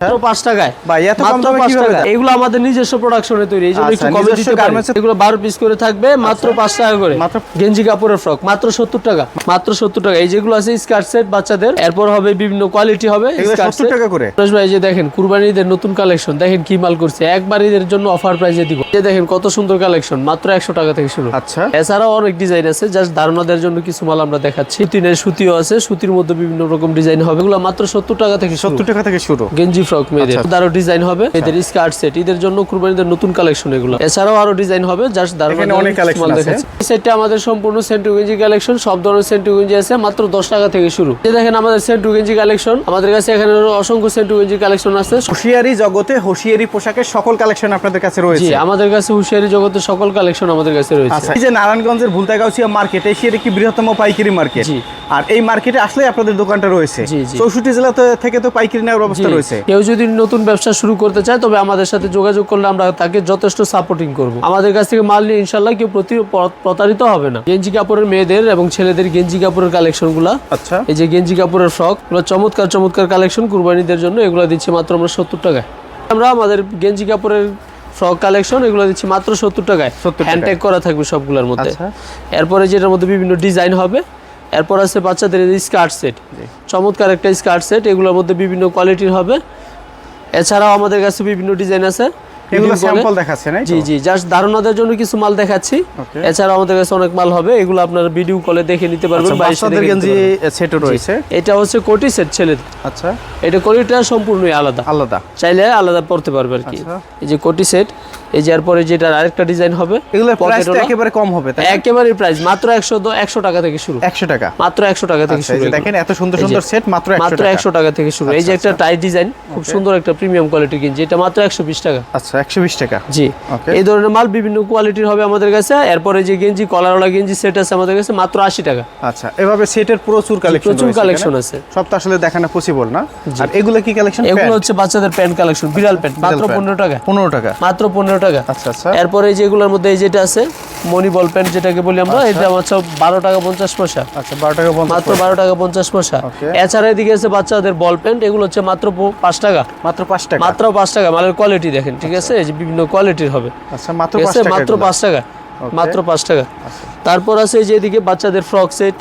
মাত্র টাকায়। ভাই, এত কম দামে কীভাবে এগুলো আমাদের নিজস্ব প্রোডাকশনে তৈরি। এই জন্য আচ্ছা, একটু কমে দিতে পারি garments এ- এগুলো বারো পিস করে থাকবে মাত্র পাঁচ টাকা করে। মাত্র গেঞ্জি কাপড়ের ফ্রক মাত্র সত্তর টাকা। মাত্র সত্তর টাকা। এই যেগুলো আছে স্কার্ট সেট বাচ্চাদের এরপর হবে বিভিন্ন কোয়ালিটি হবে এগুলো skirt 70 টাকা করে? ভাই যে দেখেন কুরবানি নতুন কালেকশন দেখেন কি মাল করছে। একবার ঈদের জন্য অফার প্রাইসে দিব। যে দেখেন কত সুন্দর কালেকশন মাত্র একশো টাকা থেকে শুরু। আচ্ছা। এছাড়াও অনেক ডিজাইন আছে জাস্ট ধারণা দেওয়ার জন্য কিছু মাল আমরা দেখাচ্ছি। তিনের সুতিও আছে সুতির মধ্যে বিভিন্ন রকম ডিজাইন হবে। এগুলো মাত্র সত্তর টাকা থেকে শুরু। সত্তর টাকা থেকে শুরু। গেঞ্জি ফ্রক মেয়েদের। আচ্ছা। আরও ডিজাইন হবে। এদের স্কার্ট সেট এদের জন্য কুরবানিদের নতুন কালেকশন এগুলো। এছাড়াও আরও ডিজাইন হবে জাস্ট এখানে অনেক collection আছে। এই সেটটা আমাদের সম্পূর্ণ সেন্টু গেঞ্জি কালেকশন সব ধরনের সেন্টু গেঞ্জি আছে মাত্র দশ টাকা থেকে শুরু। এই দেখেন আমাদের সেন্টু গেঞ্জি কালেকশন আমাদের কাছে এখানে অসংখ্য সেন্টু গেঞ্জি কালেকশন আছে। হুঁশিয়ারি জগতে হুঁশিয়ারি পোশাকের সকল কালেকশন আপনাদের কাছে জি রয়েছে আমাদের কাছে হুশিয়ারি জগতের সকল কালেকশন আমাদের কাছে রয়েছে। আচ্ছা এই যে নারায়ণগঞ্জের ভুলতাগাউছিয়া মার্কেট এশিয়ার একটি বৃহত্তম পাইকারি মার্কেট জি। আর এই মার্কেটে আসলে আপনাদের দোকানটা রয়েছে। জি, জি। চৌষট্টি জেলা থেকে তো পাইকারি নেওয়ার জি, ব্যবস্থা রয়েছে। কেউ যদি নতুন ব্যবসা শুরু করতে চায় তবে আমাদের সাথে যোগাযোগ করলে আমরা তাকে যথেষ্ট সাপোর্টিং করব। আমাদের কাছ থেকে মাল নিয়ে ইনশাল্লাহ কেউ প্রতি প্রতারিত হবে না। গেঞ্জি কাপড়ের মেয়েদের এবং ছেলেদের গেঞ্জি কাপড়ের কালেকশনগুলা আচ্ছা। এই যে গেঞ্জি কাপড়ের ফ্রক এগুলো চমৎকার চমৎকার কালেকশন কুরবানিদের জন্য। এগুলো দিচ্ছি মাত্র আমরা সত্তর টাকায়। আমরা আমাদের গেঞ্জি কাপড়ের ফ্রক কালেকশন এগুলো দিচ্ছি মাত্র সত্তর টাকায়। 70 টাকায়। হ্যান্ড ট্যাগ করা থাকবে সবগুলোর মধ্যে। আচ্ছা। এরপরে যেটার মধ্যে বিভিন্ন ডিজাইন হবে এরপর আছে বাচ্চাদের স্কার্ট সেট। চমৎকার একটা স্কার্ট সেট এগুলোর মধ্যে বিভিন্ন কোয়ালিটির হবে। এছাড়াও আমাদের কাছে বিভিন্ন ডিজাইন আছে। এগুলো স্যাম্পল দেখাচ্ছে না জি জি জাস্ট জন্য কিছু মাল দেখাচ্ছি. এছাড়াও আমাদের কাছে অনেক মাল হবে এগুলো আপনারা ভিডিও কলে দেখে নিতে পারবেন বাচ্চাদের গেঞ্জি পারবেন। রয়েছে। এটা হচ্ছে কোটি সেট ছেলেদের আচ্ছা। এটা কোটিটা সম্পূর্ণই আলাদা। আলাদা। চাইলে আলাদা পড়তে পারবে আর কি। আচ্ছা। এই যে কোটি সেট এই যে এরপরে যেটার আরেকটা ডিজাইন হবে pocket একেবারে কম হবে তাই একেবারে প্রাইস মাত্র একশো একশো টাকা থেকে শুরু। একশো টাকা। মাত্র একশো টাকা থেকে আচ্ছা, শুরু এগুলো। দেখেন এত সুন্দর সুন্দর সেট মাত্র মাত্র টাকা। একশো টাকা থেকে শুরু। এই যে আচ্ছা, একটা আচ্ছা। টাই ডিজাইন খুব সুন্দর একটা প্রিমিয়াম কোয়ালিটির গেঞ্জি এটা মাত্র একশো বিশ টাকা। আচ্ছা একশো বিশ টাকা। জি। এই ধরনের মাল বিভিন্ন কোয়ালিটির হবে আমাদের কাছে। এরপরে যে গেঞ্জি কলারওয়ালা গেঞ্জি সেট আছে আমাদের কাছে মাত্র আশি টাকা। আচ্ছা এভাবে সেটের প্রচুর কালেকশন প্রচুর কালেকশন আছে। সব তো আসলে দেখানো পসিবল না। আর এগুলো কি কালেকশন এগুলো হচ্ছে বাচ্চাদের প্যান্ট কালেকশন বিড়াল প্যান্ট মাত্র pant। পনেরো টাকা। পনেরো টাকা। মাত্র পনেরো টাকা। আচ্ছা আচ্ছা। এরপরে যেগুলোর মধ্যে এই যেটা আছে মনি বল প্যান্ট যেটাকে বলি আমরা এটা মাত্র বারো টাকা পঞ্চাশ পয়সা। আচ্ছা বারো টাকা পঞ্চাশ মাত্র বারো টাকা পঞ্চাশ পয়সা। এছাড়া এদিকে আছে বাচ্চাদের বল প্যান্ট এগুলো হচ্ছে মাত্র প- পাঁচ টাকা। মাত্র পাঁচ টাকা। মাত্র পাঁচ টাকা মালের কোয়ালিটি দেখেন ঠিক আছে? এই যে বিভিন্ন কোয়ালিটির হবে। আচ্ছা মাত্র মাত্র এগুলো। পাঁচ টাকা। মাত্র পাঁচ টাকা। তারপর আছে এই যে এদিকে বাচ্চাদের ফ্রক সেট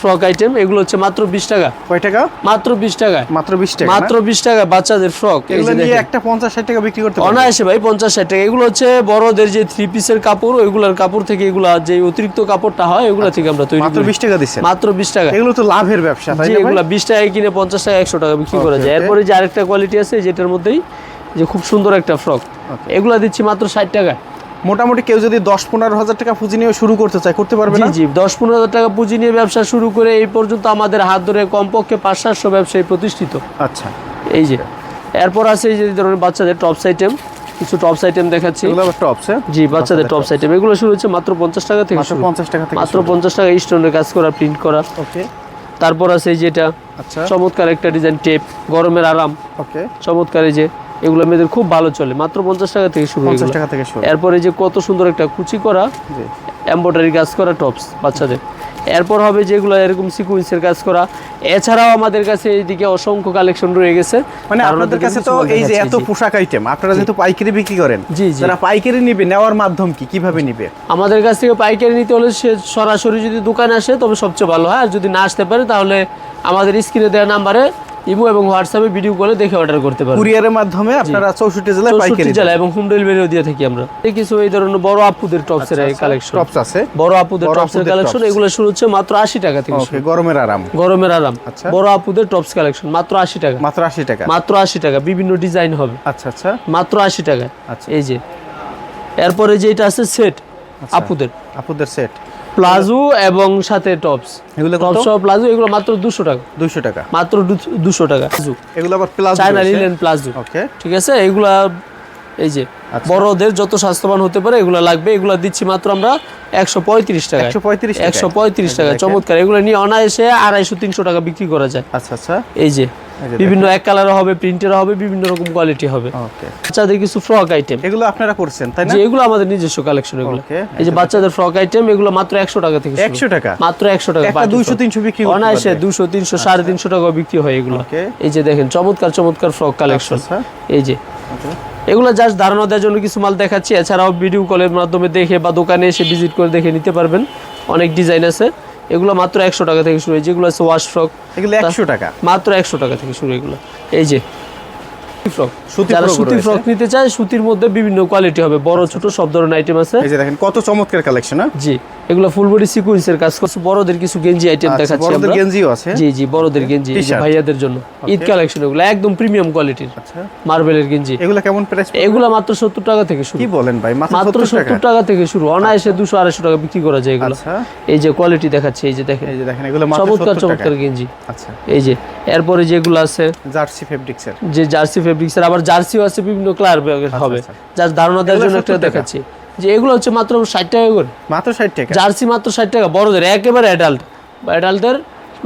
ফ্রক আইটেম এগুলো হচ্ছে মাত্র বিশ টাকা। কয় টাকা? মাত্র বিশ টাকা। মাত্র বিশ টাকা মাত্র বিশ টাকা বাচ্চাদের ফ্রক এগুলো নিয়ে। একটা পঞ্চাশ ষাট টাকা বিক্রি করতে অনায়াসে ভাই পঞ্চাশ ষাট টাকা। এগুলো হচ্ছে বড়দের যে থ্রি পিসের কাপড় ওইগুলোর কাপড় থেকে এগুলা যে অতিরিক্ত কাপড়টা হয় ওগুলা থেকে আমরা তৈরি মাত্র বিশ টাকা দিচ্ছে মাত্র বিশ টাকা। এগুলো তো লাভের ব্যবসা তাই না ভাই? এগুলা বিশ টাকায় কিনে পঞ্চাশ টাকা একশো টাকা বিক্রি করা যায়। এরপরে যে আরেকটা কোয়ালিটি আছে যেটার মধ্যেই যে খুব সুন্দর একটা ফ্রক। এগুলা দিচ্ছি মাত্র ষাট টাকা মোটামুটি কেউ যদি দশ পনেরো হাজার টাকা পুঁজি নিয়ে শুরু করতে চায় করতে পারবে জি দশ পনেরো হাজার টাকা পুঁজি নিয়ে ব্যবসা শুরু করে এই পর্যন্ত আমাদের হাত ধরে কমপক্ষে পাঁচ সাতশো ব্যবসায়ী প্রতিষ্ঠিত। আচ্ছা। এই যে এরপর আছে এই যে ধরনের বাচ্চাদের টপস আইটেম কিছু টপস আইটেম দেখাচ্ছি। টপস হ্যাঁ? জি বাচ্চাদের টপস আইটেম এগুলো শুরু হচ্ছে মাত্র পঞ্চাশ টাকা থেকে পঞ্চাশ টাকা থেকে মাত্র পঞ্চাশ টাকা স্টোনের কাজ করা প্রিন্ট করা। ওকে। তারপর আছে এই যেটা আচ্ছা। চমৎকার একটা ডিজাইন টেপ গরমের আরাম। ওকে। চমৎকার এই যে এগুলো মেয়েদের খুব ভালো চলে। মাত্র পঞ্চাশ টাকা থেকে শুরু পঞ্চাশ টাকা থেকে শুরু। এরপরে যে কত সুন্দর একটা কুচি করা এম্ব্রয়ডারি কাজ করা টপস বাচ্চাদের। এরপর হবে যেগুলো এরকম সিকুয়েন্সের কাজ করা। এছাড়াও আমাদের কাছে এইদিকে অসংখ্য কালেকশন রয়ে গেছে। মানে আপনাদের কাছে তো এই যে এত পোশাক আইটেম আপনারা যেহেতু পাইকারি বিক্রি করেন জি, জি। যারা পাইকারি নিবে নেওয়ার মাধ্যম কি? কীভাবে নিবে? আমাদের কাছ থেকে পাইকারি নিতে হলে সে সরাসরি যদি দোকানে আসে তবে সবচেয়ে ভালো হয়। আর যদি না আসতে পারে তাহলে আমাদের স্ক্রিনে দেওয়া নাম্বারে ইমো এবং হোয়াটসঅ্যাপে ভিডিও কলে দেখে অর্ডার করতে পারবে কুরিয়ারের মাধ্যমে আপনারা চৌষট্টি জেলায় পাইকারি জেলা এবং হোম ডেলিভারিও দিয়ে থাকি আমরা। এই কিছু এই ধরনের বড় আপুদের টপসের কালেকশন টপস আছে। বড় আপুদের টপসের কালেকশন এগুলো শুরু হচ্ছে মাত্র আশি টাকা থেকে ওকে গরমের আরাম। গরমের আরাম। আচ্ছা। বড় আপুদের টপস কালেকশন মাত্র আশি টাকা। মাত্র আশি টাকা। মাত্র আশি টাকা বিভিন্ন ডিজাইন হবে। আচ্ছা আচ্ছা। মাত্র আশি টাকা। আচ্ছা। এই যে এরপরে যেটা আছে সেট আচ্ছা। আপুদের। আপুদের সেট প্লাজো এবং সাথে টপস। এগুলো টপস সহ প্লাজো এগুলো মাত্র দুশো টাকা। দুইশো টাকা। মাত্র দুশো টাকা। এগুলো আবার plus China linen palazzo. Okay. ঠিক আছে? এগুলা এই যে আচ্ছা। বড়দের যত স্বাস্থ্যবান হতে পারে এগুলো লাগবে। এগুলো দিচ্ছি মাত্র আমরা একশো পঁয়ত্রিশ টাকা 135 টাকায়। একশো পঁয়ত্রিশ টাকা চমৎকার। এগুলো নিয়ে অনায়াসে আড়াইশো তিনশো টাকা বিক্রি করা যায়। আচ্ছা আচ্ছা। এই যে বিভিন্ন এক কালার হবে প্রিন্টের হবে বিভিন্ন রকম কোয়ালিটি হবে। ওকে বাচ্চাদের কিছু ফ্রক আইটেম এগুলো আপনারা করছেন তাই না? এগুলো আমাদের নিজস্ব কালেকশন এগুলো। এই যে বাচ্চাদের ফ্রক আইটেম এগুলো মাত্র একশো টাকা থেকে। 100 টাকা? মাত্র একশো টাকা একটা 200 300 বিক্রি অনায়াসে। দুশো তিনশো সাড়ে তিনশো টাকা বিক্রি হয় এগুলো. এই যে দেখেন চমৎকার চমৎকার ফ্রক কালেকশন আচ্ছা। এই যে। এগুলো জাস্ট ধারণা দেওয়ার জন্য কিছু মাল দেখাচ্ছি। এছাড়াও ভিডিও কলের মাধ্যমে দেখে বা দোকানে এসে ভিজিট করে দেখে নিতে পারবেন। অনেক ডিজাইন আছে। এগুলো মাত্র একশো টাকা থেকে শুরু হয় যেগুলো আছে ওয়াশ ফ্রক এগুলো 100 টাকা। মাত্র একশো টাকা থেকে শুরু এগুলো। এই যে ফ্রক যারা frock ফ্রক নিতে চায় সুতির মধ্যে বিভিন্ন কোয়ালিটি হবে। বড় ছোট সব ধরনের আইটেম আছে। এই যে দেখেন কত চমৎকার কালেকশন হ্যাঁ? জি এগুলো ফুল বডি সিকোয়েন্সের কাজ করছে। বড়দের কিছু গেঞ্জি আইটেম আচ্ছা, দেখাচ্ছি বড়দের গেঞ্জিও আছে। জি জি বড়দের গেঞ্জি এই যে T-shirt। ভাইয়াদের জন্য। ঈদ কালেকশন এগুলো একদম প্রিমিয়াম কোয়ালিটির আচ্ছা। মার্বেলের গেঞ্জি। এগুলো কেমন প্রাইস এগুলো মাত্র সত্তর টাকা থেকে শুরু। কি বলেন ভাই মাত্র মাত্র 70 টাকা? থেকে শুরু। অনায়াসে দুশো আড়াইশো টাকা বিক্রি করা যায় এগুলো। আচ্ছা। এই যে কোয়ালিটি দেখাচ্ছে এই যে দেখেন। এই যে দেখেন এগুলো মাত্র চমৎকার 70 টাকা গেঞ্জি। আচ্ছা। এই যে এরপরে যেগুলো আছে জার্সি ফেব্রিক্সের যে জার্সি ফেব্রিক্সের আবার জার্সিও আছে বিভিন্ন কালার হবে। আচ্ছা। যার ধারণা দেওয়ার জন্য একটা দেখাচ্ছি। যে এগুলো হচ্ছে মাত্র ষাট টাকা করে। মাত্র 60 টাকা? জার্সি মাত্র ষাট টাকা বড়দের একেবারে অ্যাডাল্ট অ্যাডাল্টের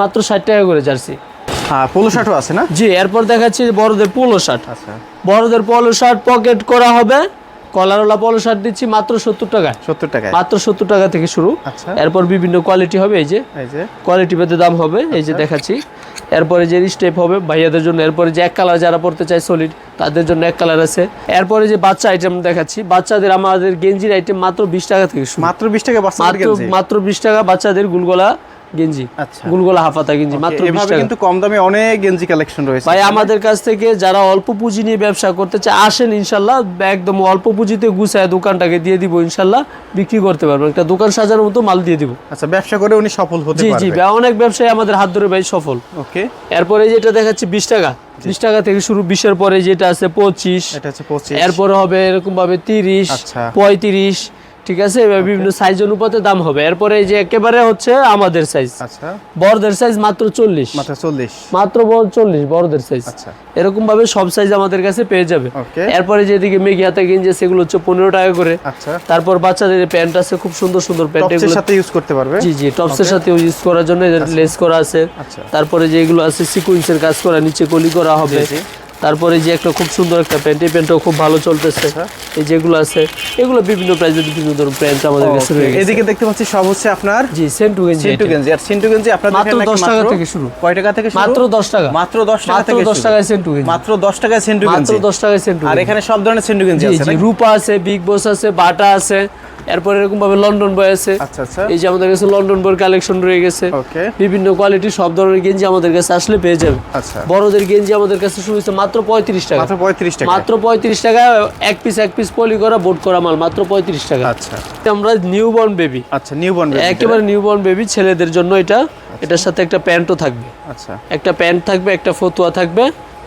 মাত্র ষাট টাকা করে জার্সি। হ্যাঁ পোলো শার্টও আছে না? জি এরপর দেখাচ্ছি বড়দের পোলো শার্ট আচ্ছা। বড়দের পোলো শার্ট পকেট করা হবে। কলারওয়ালা পোলো শার্ট দিচ্ছি মাত্র সত্তর টাকা 70 টাকায়। মাত্র সত্তর টাকা থেকে শুরু। আচ্ছা। এরপর বিভিন্ন কোয়ালিটি হবে এই যে। এই যে। কোয়ালিটি ভেদে দাম হবে এই যে দেখাচ্ছি। এরপরে যে স্টেপ হবে ভাইয়াদের জন্য এরপরে যে এক কালার যারা পড়তে চায় সলিড তাদের জন্য এক কালার আছে। এরপরে যে বাচ্চা আইটেম দেখাচ্ছি বাচ্চাদের আমাদের গেঞ্জির আইটেম মাত্র বিশ টাকা থেকে মাত্র 20 টাকা মাত্র বিশ টাকা বাচ্চাদের গুলগোলা গেঞ্জি। আচ্ছা। হাফাতা গেঞ্জি মাত্র কিন্তু কম দামে অনেক গেঞ্জি কালেকশন রয়েছে। ভাই আমাদের কাছ থেকে যারা অল্প পুঁজি নিয়ে ব্যবসা করতে চায় আসেন একদম অল্প পুঁজিতে গুছায় দোকানটাকে দিয়ে দিব বিক্রি করতে পারবেন একটা দোকান সাজার মতো মাল দিয়ে দিব। আচ্ছা ব্যবসা করে উনি সফল হতে পারবে জি জি অনেক ব্যবসায়ী আমাদের হাত ধরে ভাই সফল। ওকে এরপরে যেটা দেখাচ্ছি 20 টাকা। 20 টাকা থেকে শুরু 20 এর পরে যেটা আছে 25 এটা আছে 25 এরপরে হবে এরকম ভাবে 30 35 ঠিক আছে? এবার বিভিন্ন সাইজ অনুপাতে দাম হবে। এরপরে এই যে একেবারে হচ্ছে আমাদের সাইজ আচ্ছা। বড়দের সাইজ মাত্র চল্লিশ। মাত্র 40 মাত্র চল্লিশ বড়দের সাইজ আচ্ছা। এরকম ভাবে সব সাইজ আমাদের কাছে পেয়ে যাবে। ওকে এরপরে যেদিকে মেঘি হাতে গেঞ্জি সেগুলো হচ্ছে পনেরো টাকা করে। আচ্ছা। তারপর বাচ্চাদের প্যান্ট আছে খুব সুন্দর সুন্দর প্যান্ট এগুলো সাথে ইউজ করতে পারবে? জি জি টপসের সাথে ইউজ করার জন্য লেস করা আছে। আচ্ছা। তারপরে যেগুলো আছে সিকুয়েন্সের কাজ করা নিচে কলি করা হবে। তারপরে যে একটা খুব সুন্দর একটা প্যান্ট এই প্যান্টটাও খুব ভালো চলতেছে আচ্ছা। এই যেগুলো আছে এগুলো বিভিন্ন প্রাইসের বিভিন্ন ধরনের প্যান্ট আমাদের কাছে Okay, রয়ে গেছে। এদিকে দেখতে পাচ্ছি সব হচ্ছে আপনার জি সেন্টু গেঞ্জি সেন্টু গেঞ্জি আর সিন্টু গেঞ্জি আপনাদের মাত্র এখানে 10 টাকা থেকে শুরু। কয় টাকা থেকে শুরু? মাত্র 10 টাকা। মাত্র 10 টাকা মাত্র থেকে 10 টাকায় সেন্টু গেঞ্জি মাত্র 10 টাকায় সিন্টু মাত্র গেঞ্জি 10 টাকায় সেম টু আর এখানে সব ধরনের সেন্টু গেঞ্জি আছে রূপা আছে বিগ বস আছে বাটা আছে এরপর এরকম ভাবে লন্ডন বয় আছে। আচ্ছা আচ্ছা। এই যে আমাদের কাছে লন্ডন বয়ের কালেকশন রয়ে গেছে। ওকে বিভিন্ন কোয়ালিটির সব ধরনের গেঞ্জি আমাদের কাছে আসলে পেয়ে যাবে। আচ্ছা। বড়দের গেঞ্জি আমাদের কাছে শুরু হচ্ছে মাত্র পঁয়ত্রিশ টাকা। মাত্র 35 টাকা। মাত্র পঁয়ত্রিশ টাকা এক পিস এক পিস পলি করা বোট করা মাল মাত্র পঁয়ত্রিশ টাকা। আচ্ছা। আমরা নিউ বর্ন বেবি আচ্ছা নিউবর্ন একেবারে নিউ বর্ন বেবি ছেলেদের জন্য এটা। এটার সাথে একটা প্যান্টও থাকবে। আচ্ছা। একটা প্যান্ট থাকবে একটা ফতুয়া থাকবে।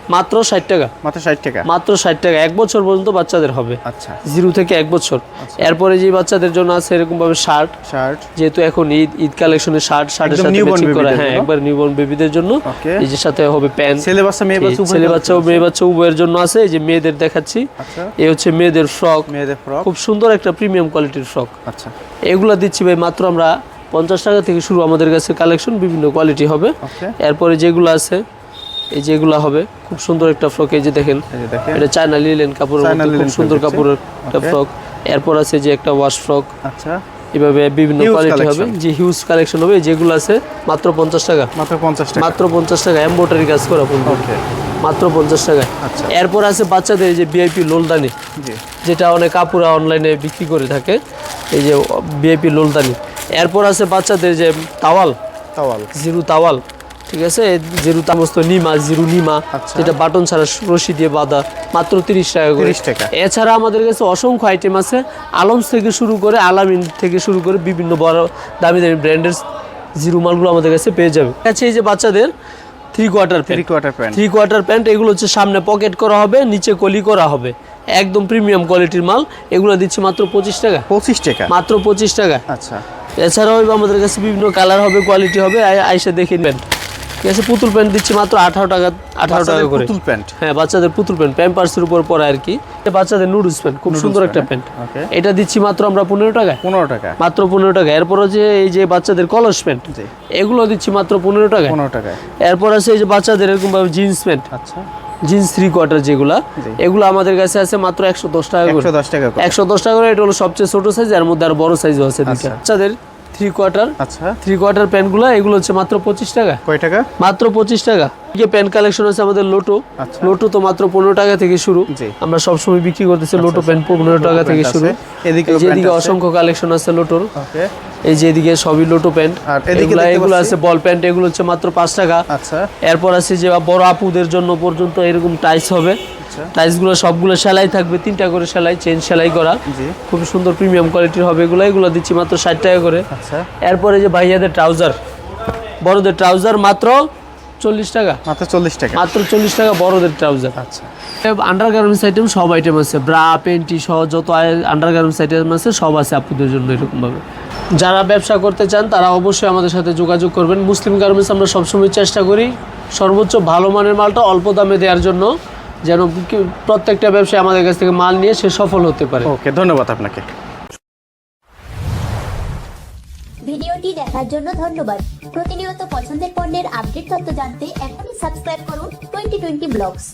মাত্র ষাট টাকা। মাত্র 60 টাকা? মাত্র ষাট টাকা। এক বছর পর্যন্ত বাচ্চাদের হবে। আচ্ছা। জিরো থেকে এক বছর। এরপরে যে বাচ্চাদের জন্য আছে এরকম ভাবে শার্ট। শার্ট। যেহেতু এখন ঈদ ঈদ কালেকশনের শার্ট শার্টের সাথে ম্যাচিং করা হ্যাঁ? একবার নিউবর্ন বেবিদের জন্য। এই যে সাথে হবে প্যান্ট ছেলে বাচ্চা মেয়ে বাচ্চা ছেলে বাচ্চা মেয়ে বাচ্চা উভয়ের জন্য আছে। এই যে মেয়েদের দেখাচ্ছি। আচ্ছা। এই হচ্ছে মেয়েদের ফ্রক মেয়েদের ফ্রক খুব সুন্দর একটা প্রিমিয়াম কোয়ালিটির ফ্রক আচ্ছা। এগুলা দিচ্ছি ভাই মাত্র আমরা পঞ্চাশ টাকা থেকে শুরু আমাদের কাছে কালেকশন বিভিন্ন কোয়ালিটি হবে। এরপরে যেগুলো আছে এই যেগুলো হবে খুব সুন্দর একটা ফ্রক এই যে দেখেন যে এটা চায়না লিলেন কাপড়ের খুব সুন্দর কাপড়ের একটা ফ্রক এরপর আছে যে একটা ওয়াশ ফ্রক আচ্ছা। এভাবে বিভিন্ন কোয়ালিটি হবে। যে হিউজ কালেকশন হবে যেগুলো আছে মাত্র পঞ্চাশ টাকা। মাত্র 50 টাকা। মাত্র পঞ্চাশ টাকা এম্বোটারি কাজ করা মাত্র পঞ্চাশ টাকায়। আচ্ছা। এরপর আছে বাচ্চাদের এই যে বিআইপি লোলদানি। যেটা অনেক কাপুরা অনলাইনে বিক্রি করে থাকে। এই যে বিআইপি লোলদানি। এরপর আছে বাচ্চাদের যে তাওয়াল তাওয়াল জিরু তাওয়াল ঠিক আছে? জিরু তামস্ত নিমা জিরু নিমা। আচ্ছা। যেটা বাটন ছাড়া রশি দিয়ে বাঁধা মাত্র তিরিশ টাকা করে। টাকা। এছাড়া আমাদের কাছে অসংখ্য আইটেম আছে। আলমস থেকে শুরু করে আলামিন থেকে শুরু করে বিভিন্ন বড় দামি দামি ব্র্যান্ডের জিরু মালগুলো আমাদের কাছে পেয়ে যাবে। আচ্ছা এই যে বাচ্চাদের three quarter three quarter pant three quarter pant এগুলো হচ্ছে সামনে পকেট করা হবে নিচে কলি করা হবে। একদম প্রিমিয়াম কোয়ালিটির মাল। এগুলো দিচ্ছে মাত্র পঁচিশ টাকা। 25 টাকা? মাত্র পঁচিশ টাকা। আচ্ছা। এছাড়াও আমাদের কাছে বিভিন্ন কালার হবে কোয়ালিটি হবে। আই- আইসে দেখে নেবেন। ঠিক আছে পুতুল প্যান্ট দিচ্ছি মাত্র আঠারো টাকা আঠারো টাকা করে। পুতুল প্যান্ট? হ্যাঁ বাচ্চাদের পুতুল প্যান্ট প্যাম্পার্সের উপর পরে আর কি। বাচ্চাদের নুডলস প্যান্ট খুব সুন্দর একটা প্যান্ট। এটা দিচ্ছি মাত্র আমরা পনেরো টাকা পনেরো টাকা। মাত্র পনেরো টাকা। এরপরে যে এই যে বাচ্চাদের কলস প্যান্ট এগুলো দিচ্ছি মাত্র পনেরো টাকা পনেরো টাকায়। এরপর আছে এই যে বাচ্চাদের এরকম ভাবে জিন্স প্যান্ট। আচ্ছা। জিন্স থ্রি কোয়ার্টার যেগুলা এগুলো আমাদের কাছে আছে মাত্র একশো দশ টাকা করে। একশো দশ টাকা করে। একশো দশ টাকা করে এটা হলো সবচেয়ে ছোট সাইজ এর মধ্যে আর বড় সাইজও আছে আচ্ছা। বাচ্চাদের থ্রি কোয়ার্টার আচ্ছা। থ্রি কোয়ার্টার প্যান্টগুলো এগুলো হচ্ছে মাত্র পঁচিশ টাকা। কয় টাকা? মাত্র পঁচিশ টাকা। যে প্যান্ট কালেকশন আছে আমাদের লোটো আচ্ছা। লোটো তো মাত্র পনেরো টাকা থেকে শুরু। আমরা সবসময় বিক্রি করতেছি লোটো প্যান্ট পনেরো টাকা থেকে শুরু। এদিকে প্যান্ট অসংখ্য কালেকশন আছে লোটোর এই যে এদিকে সবই লোটো প্যান্ট এগুলা আছে বল প্যান্ট এগুলো হচ্ছে মাত্র পাঁচ টাকা। আচ্ছা। এরপর আছে যে বড় আপুদের জন্য পর্যন্ত এরকম টাইস হবে। আচ্ছা। টাইসগুলো সবগুলো সেলাই থাকবে তিনটা করে সেলাই চেন সেলাই করা। খুব সুন্দর প্রিমিয়াম কোয়ালিটির হবে এগুলো এগুলো দিচ্ছি মাত্র ষাট টাকা করে। আচ্ছা। এরপরে যে ভাইয়াদের ট্রাউজার বড়দের ট্রাউজার মাত্র চল্লিশ টাকা। মাত্র চল্লিশ টাকা। মাত্র চল্লিশ টাকা বড়দের ট্রাউজার আচ্ছা। আন্ডার গার্মেন্টস আইটেম সব আইটেম আছে ব্রা পেন্টি সহ যত আন্ডার গার্মেন্টস আইটেম আছে সব আছে আপুদের জন্য এরকমভাবে। যারা ব্যবসা করতে চান তারা অবশ্যই আমাদের সাথে যোগাযোগ করবেন। মুসলিম গার্মেন্টস আমরা সবসময় চেষ্টা করি সর্বোচ্চ ভালো মানের মালটা অল্প দামে দেওয়ার জন্য। যেন প্রত্যেকটা ব্যবসায়ী আমাদের কাছ থেকে মাল নিয়ে সে সফল হতে পারে। ওকে ধন্যবাদ আপনাকে। ভিডিওটি দেখার জন্য ধন্যবাদ। প্রতিনিয়ত পছন্দের পণ্যের আপডেট তথ্য জানতে এখনই সাবস্ক্রাইব করুন টোয়েন্টি টোয়েন্টি ব্লগস।